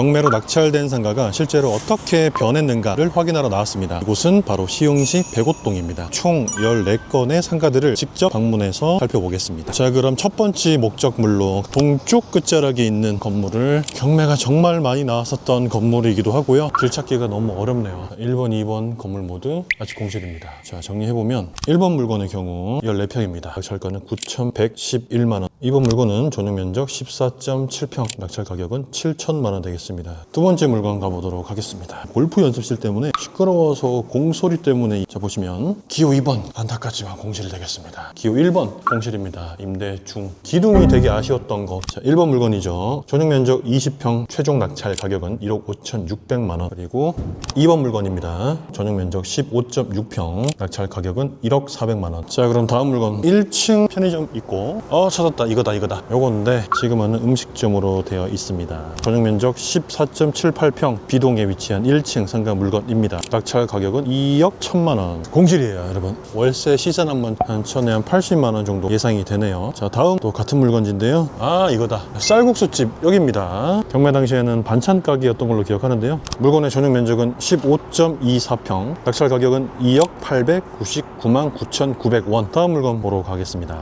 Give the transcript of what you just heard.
경매로 낙찰된 상가가 실제로 어떻게 변했는가를 확인하러 나왔습니다. 이곳은 바로 시흥시 백옷동입니다. 총 14건의 상가들을 직접 방문해서 살펴보겠습니다. 자, 그럼 첫 번째 목적물로 동쪽 끝자락에 있는 건물을 경매가 정말 많이 나왔었던 건물이기도 하고요. 길 찾기가 너무 어렵네요. 1번, 2번 건물 모두 아직 공실입니다. 자, 정리해보면 1번 물건의 경우 14평입니다. 낙찰가는 9,111만원. 2번 물건은 전용 면적 14.7평. 낙찰 가격은 7천만 원 되겠습니다. 두 번째 물건 가보도록 하겠습니다. 골프 연습실 때문에 시끄러워서 공소리 때문에 자 보시면 기호 2번 안타깝지만 공실이 되겠습니다. 기호 1번 공실입니다. 임대 중 기둥이 되게 아쉬웠던 거. 자 1번 물건이죠. 전용 면적 20평 최종 낙찰 가격은 1억 5,600만 원. 그리고 2번 물건입니다. 전용 면적 15.6평 낙찰 가격은 1억 400만 원. 자 그럼 다음 물건 1층 편의점 있고 어 찾았다 이거다 이거다 요건데 지금은 음식점으로 되어 있습니다. 전용 면적 14.78평 비동에 위치한 1층 상가 물건입니다. 낙찰 가격은 2억 1천만 원. 공실이에요 여러분. 월세 시세 한번 한 천에 한 80만 원 정도 예상이 되네요. 자 다음 또 같은 물건인데요. 아 이거다. 쌀국수집 여기입니다. 경매 당시에는 반찬 가게였던 걸로 기억하는데요. 물건의 전용 면적은 15.24평. 낙찰 가격은 2억 899만 9,900원. 다음 물건 보러 가겠습니다.